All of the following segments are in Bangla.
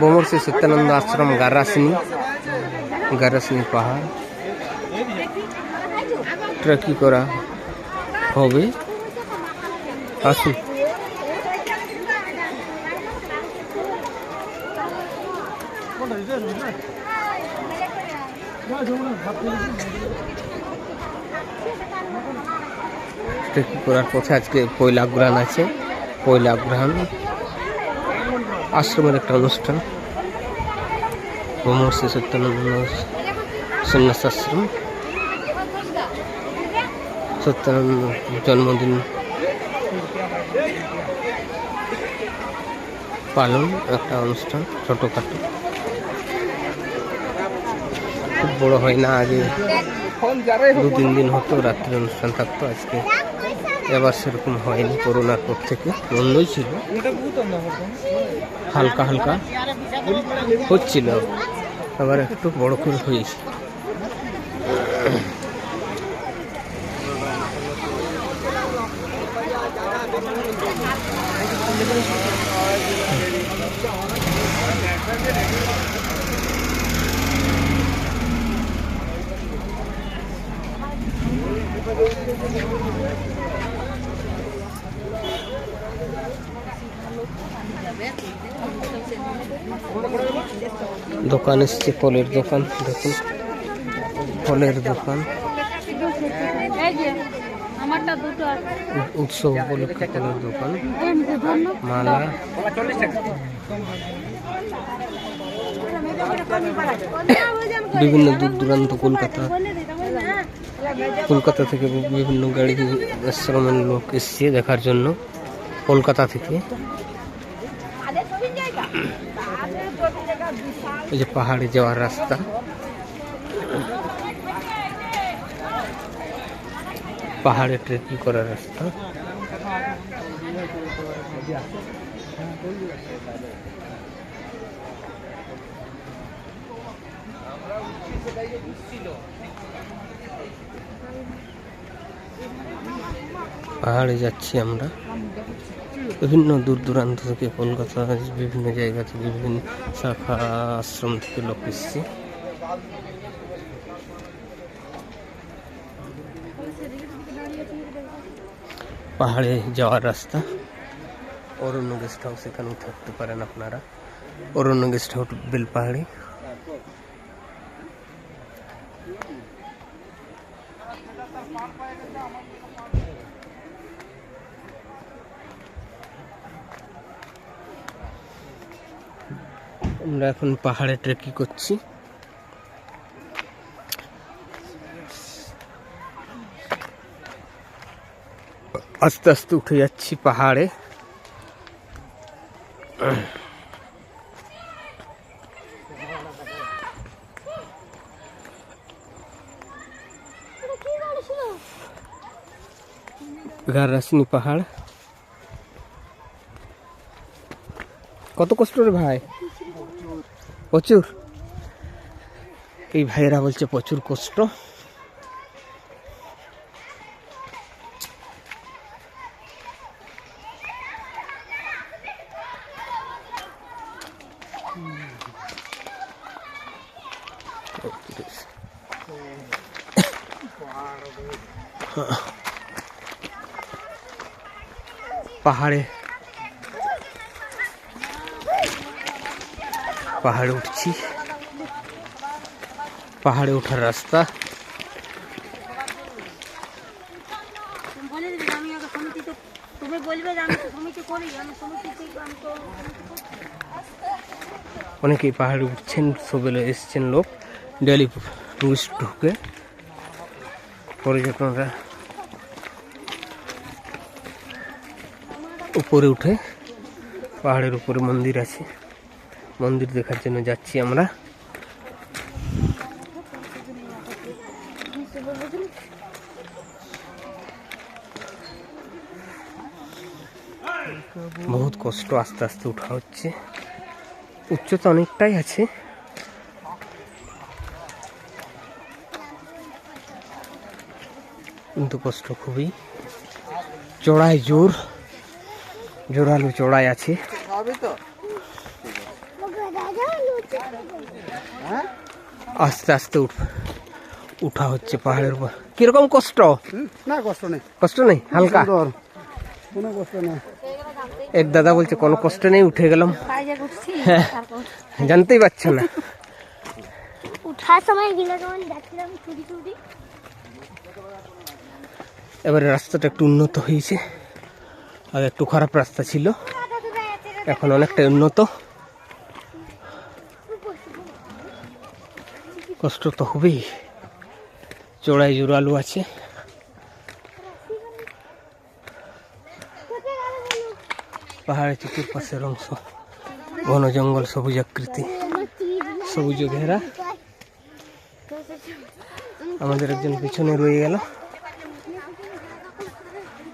বোমর শ্রী সত্যানন্দ আশ্রম গারাসনি গারাসনি পাহাড়। ট্রেকিং করা হবে? আসুন ট্রেকিং করার পথে আজকে পয়লা গ্রহণ আছে? পয়লা গ্রহণ। আশ্রমের একটা অনুষ্ঠান। ব্রহ্মর্ষি সত্যানন্দ সন্ন্যাস আশ্রম। সত্যানন্দ জন্মদিন পালন, একটা অনুষ্ঠান, ছোটোখাটো। খুব বড় হয় না, আগে দু তিন দিন হতো রাত্রে অনুষ্ঠান থাকতো, আজকে এবার সেরকম হয়নি করোনার পর থেকে বন্ধই ছিল হালকা হালকা হচ্ছিল। আবার একটু বড় করে হয়েছে। দোকান এসছে ফলের দোকান দেখুন। ফলের দোকান। উৎসব উপলক্ষে ফলের দোকান। মালা। বিভিন্ন দূর দূরান্ত কলকাতা। কলকাতা থেকে বিভিন্ন গাড়ি আশ্রমের লোক এসছে দেখার জন্য। কলকাতা থেকে। এই যে পাহাড়ে যাওয়ার রাস্তা। পাহাড়ে ট্রেকিং করার রাস্তা। পাহাড়ে যাচ্ছি আমরা। বিভিন্ন দূর দূরান্ত থেকে কলকাতা, বিভিন্ন জায়গা থেকে বিভিন্ন শাখা, আশ্রম থেকে লোক এসছে। পাহাড়ে যাওয়ার রাস্তা। অরণ্য গেস্ট হাউস এখানেও থাকতে পারেন আপনারা। অরণ্য গেস্ট হাউস বেলপাহাড়ি আমরা এখন পাহাড়ে ট্রেকিং করছি। আস্তে আস্তে উঠে যাচ্ছি পাহাড়ে। গারাসনি পাহাড়। কত কষ্ট রে ভাই? প্রচুর। এই ভাইয়েরা বলছে প্রচুর কষ্ট। পাহাড়ে পাহাড়ে উঠছি। পাহাড়ে ওঠার রাস্তা। অনেকেই পাহাড়ে উঠছেন সবেলে এসছেন লোক। ডেলি টুরিস্ট ঢুকে। পর্যটনরা উপরে উঠে পাহাড়ের উপরে মন্দির আছে। মন্দির দেখার জন্য যাচ্ছি আমরা। বহুত কষ্ট আস্তে আস্তে উঠা হচ্ছে। উচ্চতা অনেকটাই আছে। কিন্তু কষ্ট খুবই। চড়াই জোর। জোরালো চড়াই আছে। আস্তে আস্তে উঠ। উঠা হচ্ছে পাহাড়ের উপর। কীরকম কষ্ট? না কষ্ট নেই। কষ্ট নেই? হালকা? কোনো কষ্ট নেই। এক দাদা বলছে কোনো কষ্ট নেই উঠে গেলাম। তারপর জানতেই পারছ না। উঠার সময় গেলে তখন দেখছিলাম চুরি চুরি এবারে রাস্তাটা একটু উন্নত হয়েছে। আগে একটু খারাপ রাস্তা ছিল। এখন অনেকটা উন্নত। কষ্ট তো হবেই। চড়াই জোরালু আছে। পাহাড়ের চতুর্পাশের অংশ। ঘন জঙ্গল, সবুজ আকৃতি, সবুজ ঘেরা। আমাদের একজন পিছনে রয়ে গেল।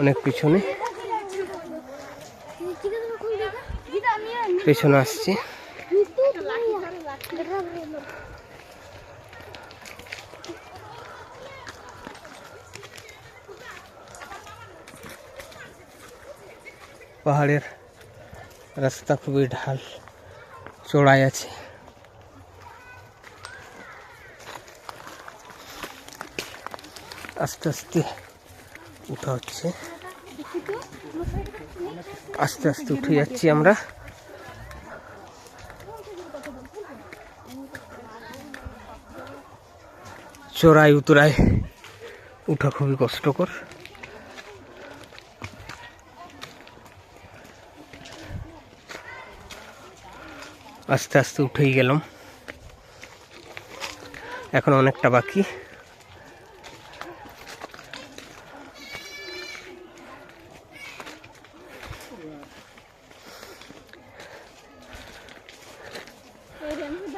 অনেক পিছনে। পেছনে আসছে। পাহাড়ের রাস্তা খুবই ঢাল, চড়াই আছে। আস্তে আস্তে উঠা হচ্ছে। আস্তে আস্তে উঠে যাচ্ছি আমরা। চড়াই উতরাই উঠা খুবই কষ্টকর। আস্তে আস্তে উঠেই গেলাম। এখন অনেকটা বাকি।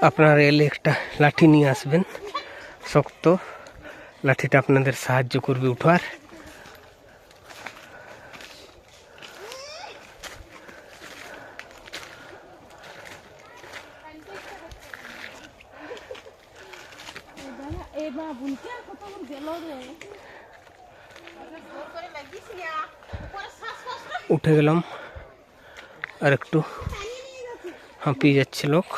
আপনারা এলে একটা লাঠি নিয়ে আসবেন। শক্ত। লাঠিটা আপনাদের সাহায্য করবে উঠার। উঠে গেলাম। আর একটু হাঁপিয়ে যাচ্ছে লোক।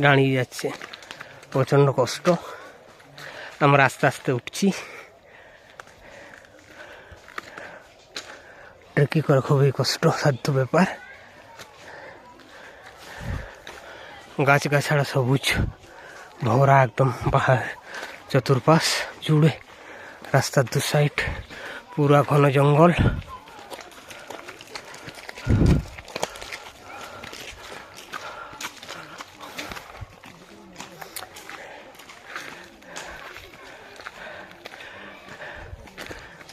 দাঁড়িয়ে যাচ্ছে। প্রচণ্ড কষ্ট। আমরা আস্তে আস্তে উঠছি। ট্রেকি করা খুবই কষ্ট সাধ্য ব্যাপার। গাছগাছাড়া সবুজ ভরা একদম পাহাড় চতুর্পাশ জুড়ে। রাস্তার দু সাইড পুরা ঘন জঙ্গল।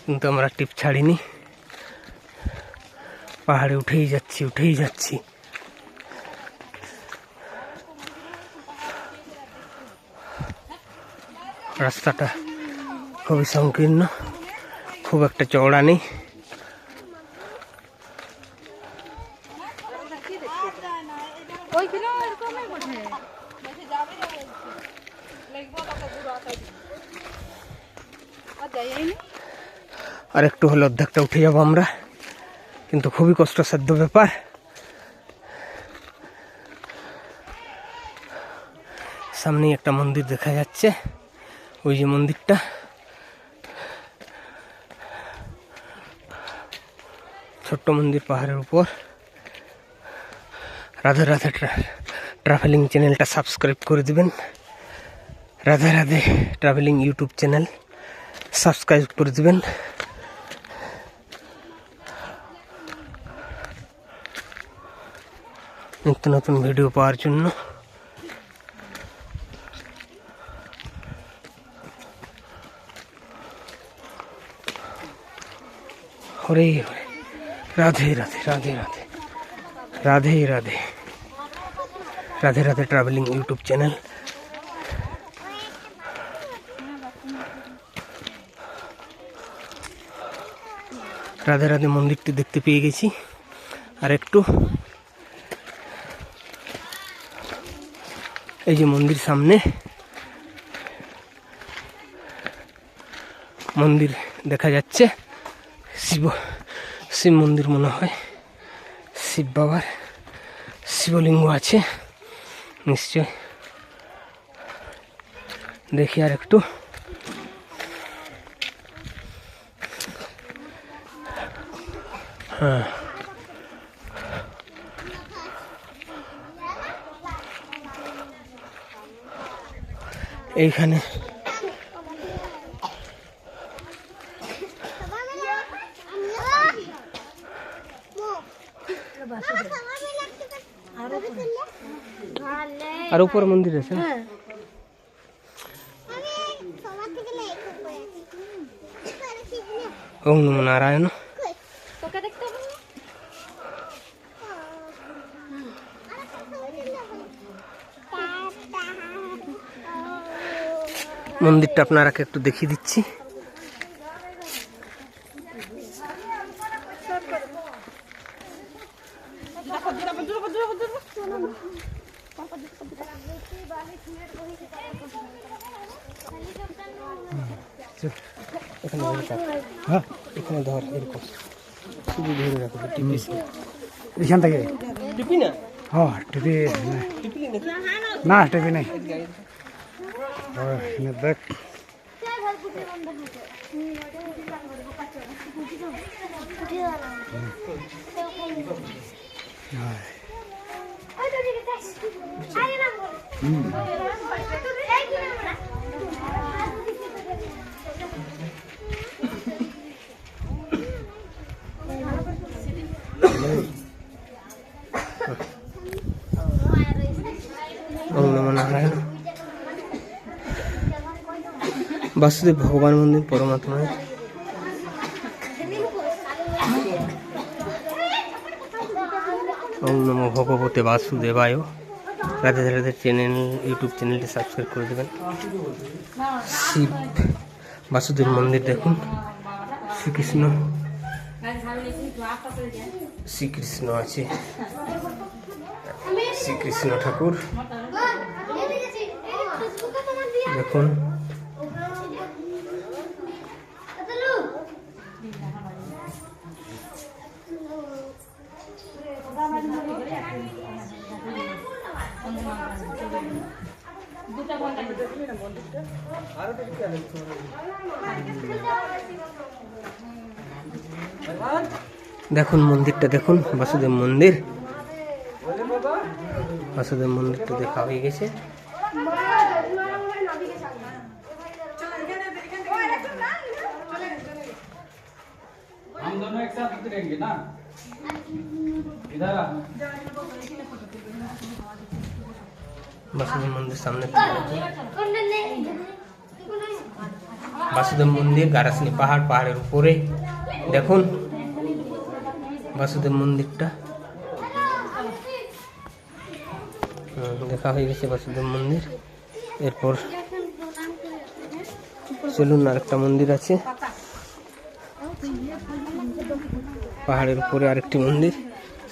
কিন্তু আমরা টিপ ছাড়িনি। পাহাড়ে উঠেই যাচ্ছি উঠেই যাচ্ছি। রাস্তাটা খুবই সংকীর্ণ খুব একটা চওড়া নেই। আর একটু হলে অর্ধেকটা উঠে যাব আমরা। কিন্তু খুবই কষ্টসাধ্য ব্যাপার। সামনেই একটা মন্দির দেখা যাচ্ছে। ওই যে মন্দিরটা। ছোট্ট মন্দির পাহাড়ের উপর। রাধে রাধে ট্রাভেলিং চ্যানেলটা সাবস্ক্রাইব করে দেবেন। Radhe Radhe travelling YouTube channel subscribe করে দেবেন। নিত্য নতুন ভিডিও পাওয়ার জন্য। Hare Hare Radhe Radhe Radhe Radhe. Radhe Radhe. Radhe Radhe travelling YouTube channel Radhe Radhe মন্দিরটি দেখতে পেয়ে গেছি। আর একটু। এই যে মন্দির সামনে। মন্দির দেখা যাচ্ছে। শিব শিব মন্দির মনে হয়। শিব বাবার শিবলিঙ্গ আছে, নিশ্চয়। দেখি আর একটু। হ্যাঁ। এইখানে আর উপর মন্দির আছে ওম নমো নারায়ণ? মন্দিরটা আপনারাকে একটু দেখিয়ে দিচ্ছি এখানে ধরে রাখ। হ্যাঁ এখানে ধর এরকম শুধু ধরে রাখো টিপিস না। এখান থেকে? টিপি না? হ্যাঁ টিপলি না নেই। হ্যাঁ, এখানে দেখ। হ্যাঁ বাসুদেব ভগবান মন্দির পরমাত্মায় ওম নমো ভগবতে বাসুদেবায়। রাধে রাধে চ্যানেল, ইউটিউব চ্যানেলটি সাবস্ক্রাইব করে দেবেন। শিব বাসুদেব মন্দির দেখুন। শ্রীকৃষ্ণ। শ্রীকৃষ্ণ আছে। শ্রীকৃষ্ণ ঠাকুর। দেখুন। দেখুন মন্দিরটা দেখুন বাসুদেব মন্দির বাসুদেব মন্দিরটা দেখা হয়ে গেছে हम दोनों एक साथ उतरेंगे ना इधर आ বাসুদেব মন্দির সামনে বাসুদেব মন্দির গারাসনি পাহাড়, পাহাড়ের উপরে। দেখুন, বাসুদেব মন্দিরটা। দেখা হয়ে গেছে বাসুদেব মন্দির। এরপর চলুন আরেকটা মন্দির আছে। পাহাড়ের উপরে আরেকটি মন্দির।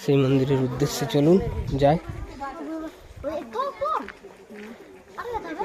সেই মন্দিরের উদ্দেশ্যে চলুন, যাই আরও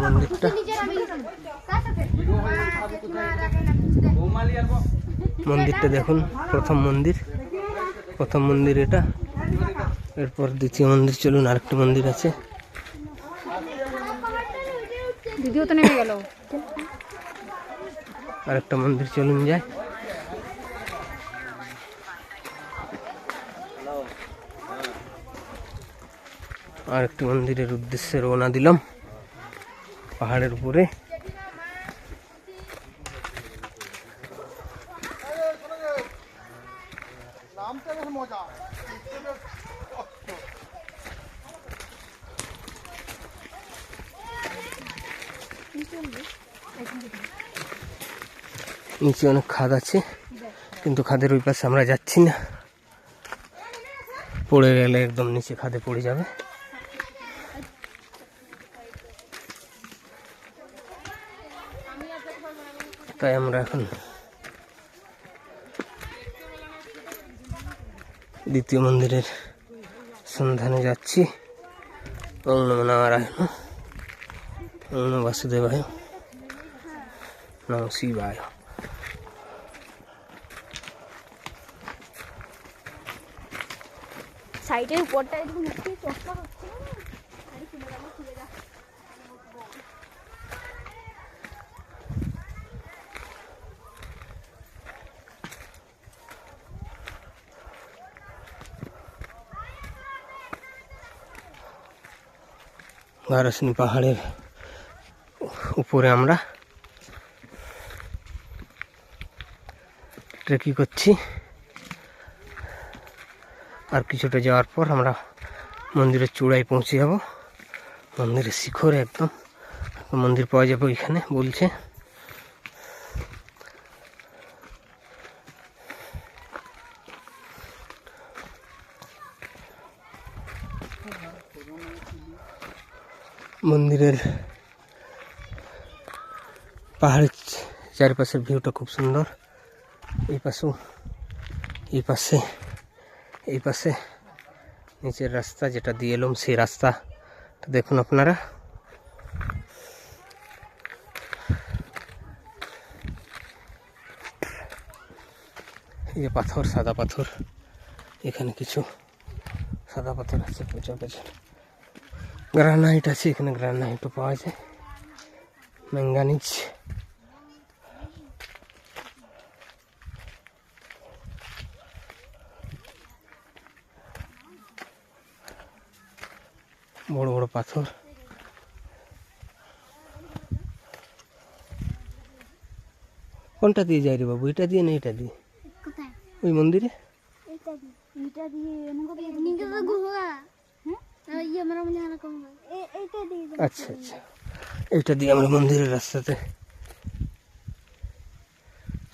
মন্দিরটা মন্দিরটা দেখুন? প্রথম মন্দির। প্রথম মন্দির এটা। এরপর দ্বিতীয় মন্দির চলুন আরেকটা মন্দির আছে। দ্বিতীয় তো নেমে গেল। আরেকটা মন্দির চলুন যায় আরেকটি মন্দিরের উদ্দেশ্যে রওনা দিলাম। পাহাড়ের উপরে। নিচে অনেক খাদ আছে, কিন্তু খাদের ওই পাশে আমরা যাচ্ছি না। পড়ে গেলে একদম নিচে খাদে পড়ে যাবে। তাই আমরা এখন। দ্বিতীয় মন্দিরের সন্ধানে যাচ্ছি। ওম বাসুদেবায় নম শিবায়। সাইডের উপরটা একটু মুখে চশমা হচ্ছে না আরে খুলে গেল খুলে গেল গারসনি পাহাড়ের উপরে আমরা ট্রেকিং করছি। আর কিছুটা যাওয়ার পর আমরা মন্দিরের চূড়ায় পৌঁছে যাব। মন্দিরের শিখরে একদম। মন্দির পাওয়া যাবে ওইখানে বলছে। মন্দিরের পাহাড়ের চারপাশের ভিউটা খুব সুন্দর। এই পাশেও, এই পাশে এই পাশে নিচের রাস্তা যেটা দিয়ে এলাম, সেই রাস্তা। দেখুন আপনারা। এই পাথর, সাদা পাথর। এখানে কিছু সাদা পাথর আছে প্রচুর প্রচুর গ্রানাইট আছে এখানে গ্রানাইটও পাওয়া যায় ম্যাঙ্গানিজ বড় বড় পাথর কোনটা দিয়ে যাই রে বাবু এটা দিয়ে না এটা দিয়ে ওই মন্দিরে এটা দিয়ে এটা দিয়ে আচ্ছা আচ্ছা। এটা দিয়ে আমরা মন্দিরের রাস্তাতে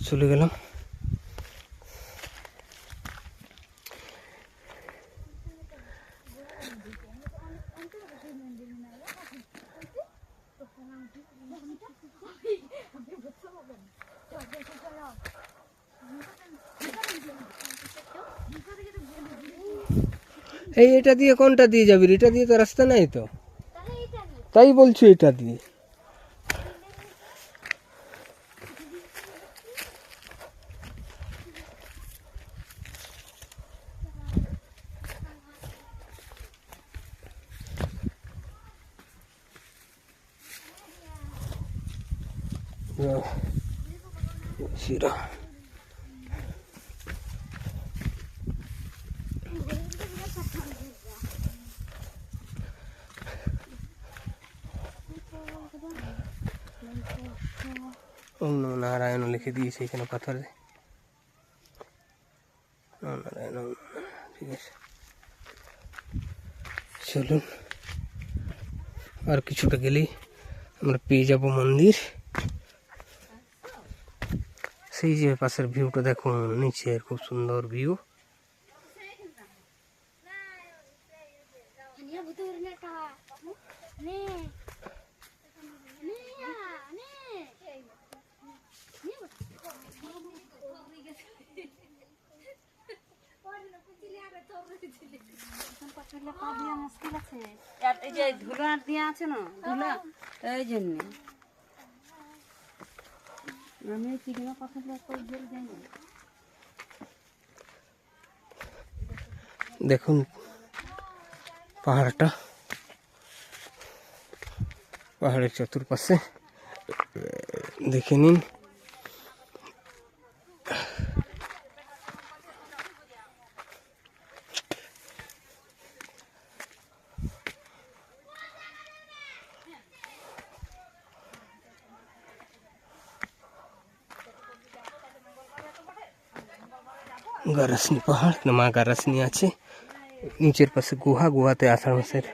চলে গেলাম। এই এটা দিয়ে কোনটা দিয়ে যাবি? এটা দিয়ে তো রাস্তা নাই তো। তাই বলছো এটা দিয়ে। শিরা। ওম নম নারায়ণ লিখে দিয়েছে এখানে পাথরে। নারায়ণ। ঠিক আছে। চলুন, আর কিছুটা গেলেই আমরা পেয়ে যাব মন্দির। সেই যে পাশের ভিউটা দেখুন, নিচের খুব সুন্দর ভিউ নিয়ে ভিতরে নে কা নে নে নে আর এই আর আছে না এই জন্য। আমি দেখুন পাহাড়টা পাহাড়ের চতুর্পাশে। দেখে নিন। গারাসনি পাহাড় মা গারাসনি আছে নিচের পাশে গুহা গুহাতে আষাঢ় মাসের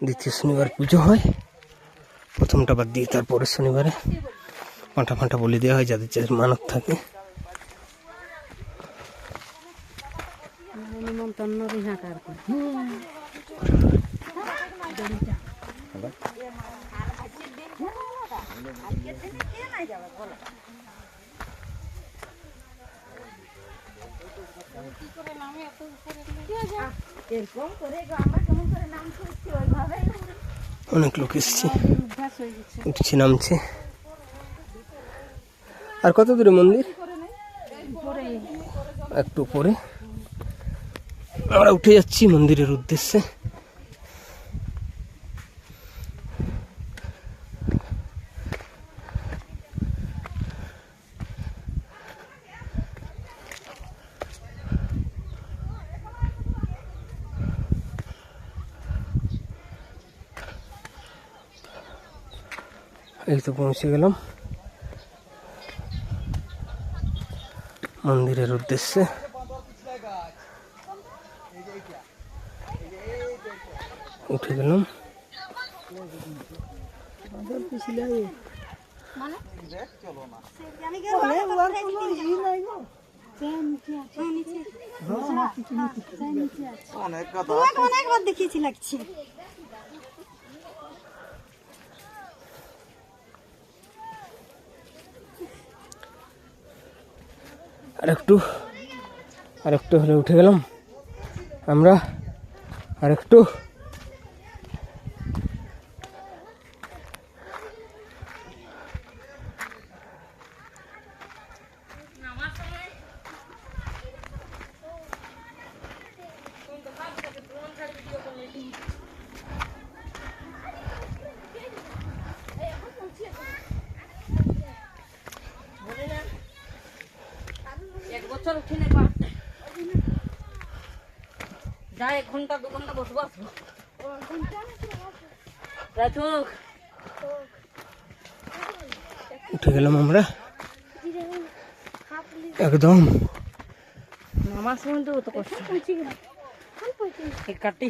দ্বিতীয় শনিবার পুজো হয় প্রথমটা বাদ দিয়ে তারপরের শনিবারে পাঁঠা ফাঁটা বলে দেওয়া হয় যাদের যাদের মানত থাকে নিমন্ত্রণ অনেক লোক এসছে। উঠছে নামছে। আর কত দূরে মন্দির? একটু পরে আমরা উঠে যাচ্ছি মন্দিরের উদ্দেশ্যে। এই তো পৌঁছে গেলাম। মন্দিরের উদ্দেশ্যে। উঠে গেলাম। অনেকবার দেখিয়েছি লাগছে। আর একটু আর একটু হলে উঠে গেলাম। আমরা আর একটু এক বছর উঠে যা এক ঘণ্টা দু ঘণ্টা বসবো। আসব রাজুক। উঠে গেলাম আমরা। একদম। নামার সময় তো কষ্ট। এই কাটি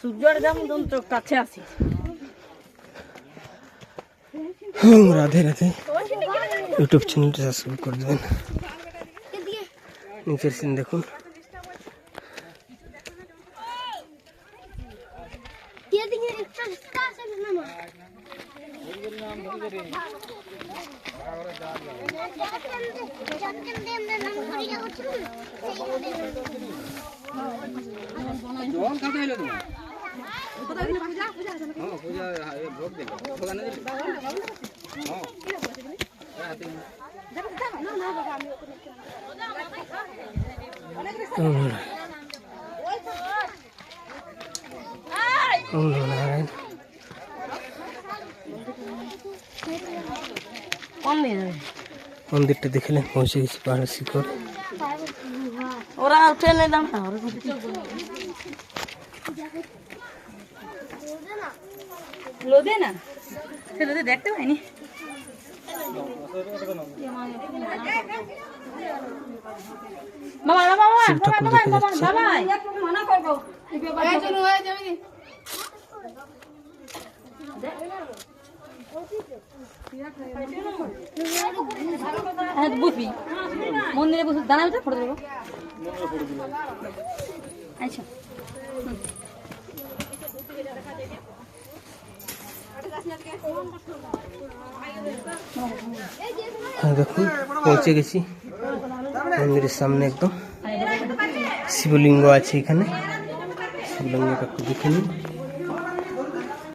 সূর্যের যেমন কাছে আসি হুম, রাধে রাধে ইউটিউব চ্যানেলটা সাবস্ক্রাইব করে দেবেন নিচের সিন দেখুন হুম। ওম নমো নারায়ণ কম দিয়ে যাবে মন্দিরটা দেখলেন পৌঁছে গেছি পাহাড়ের শিখর। ওরা উঠে নিলাম না ওরা লোদে না? সে লোদে দেখতে পাইনি। বাবা বাবা দেখা যাচ্ছে বাবা মানা করব হ্যাঁ বুঝবি মন্দিরে বসে দাঁড়াবে ফটো দেবো আচ্ছা। দেখুন পৌঁছে গেছি। মন্দিরের সামনে একদম। শিবলিঙ্গ আছে এখানে। শিবলিঙ্গটা একটু দেখে নিন।